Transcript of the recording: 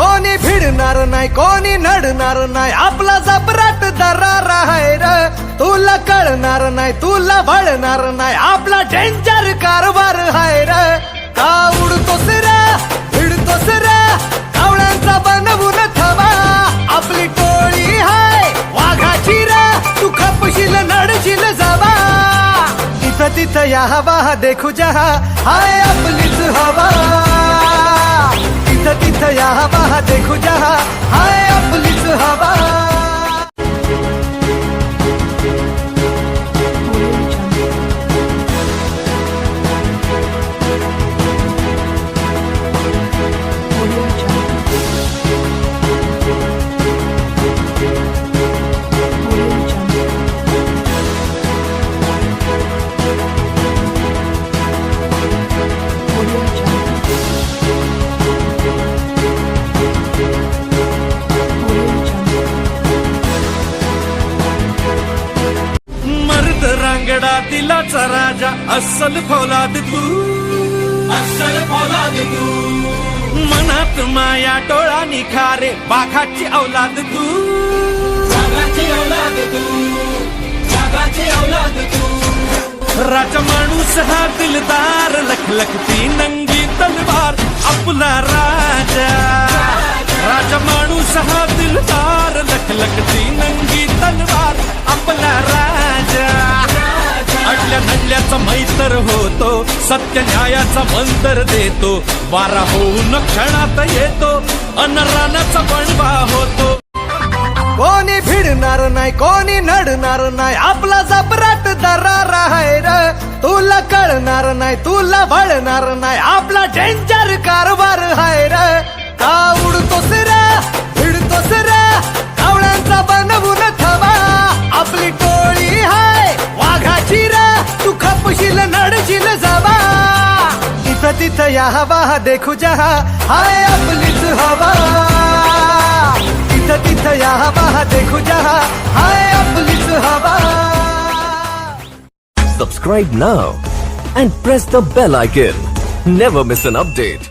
कोणी भिडणार नाही कोणी नडणार नाही आपला जबराट दरार आहे र. तुला कळणार नाही तुला भळणार नाही आपला डेंजर कारभार आहे र. का उडतोस रे भिडतोस रे कावळ्यांचा बनवून थवा. आपली टोळी हाय वाघाची रे तू खपशील नडशील जावा. तिथं तिथं या हवा देखू जहा हाय आपलीच हवा. मर्द रांगडा दिलाचा राजा अस्सल फौलाद तू. अस्सल फौलाद तू. मनात माया डोळा निखारे बाघाची औलाद तू. बाघाची औलाद तू. बाघाची औलाद तू. राजा माणूस हा दिलदार लखलखती नंगी तलवार आपला राजा. नडल्याचा होतो सत्य न्यायाचा मंतर देतो वारा होऊन क्षणात येतो अनरानाचा रानाचा होतो. कोणी भिडणार नाही कोणी नडणार नाही आपला जबराट दरार आहे र. तुला कळणार नाही तुला वळणार नाही आपला डेंजर कारभार आहे र. का उडतोस या हवा देखू जहा हाय आपलीच हवा तिथं तिथं या हवा देखू जहा हाय आपलीच हवा Subscribe now and press the bell icon. Never miss an update.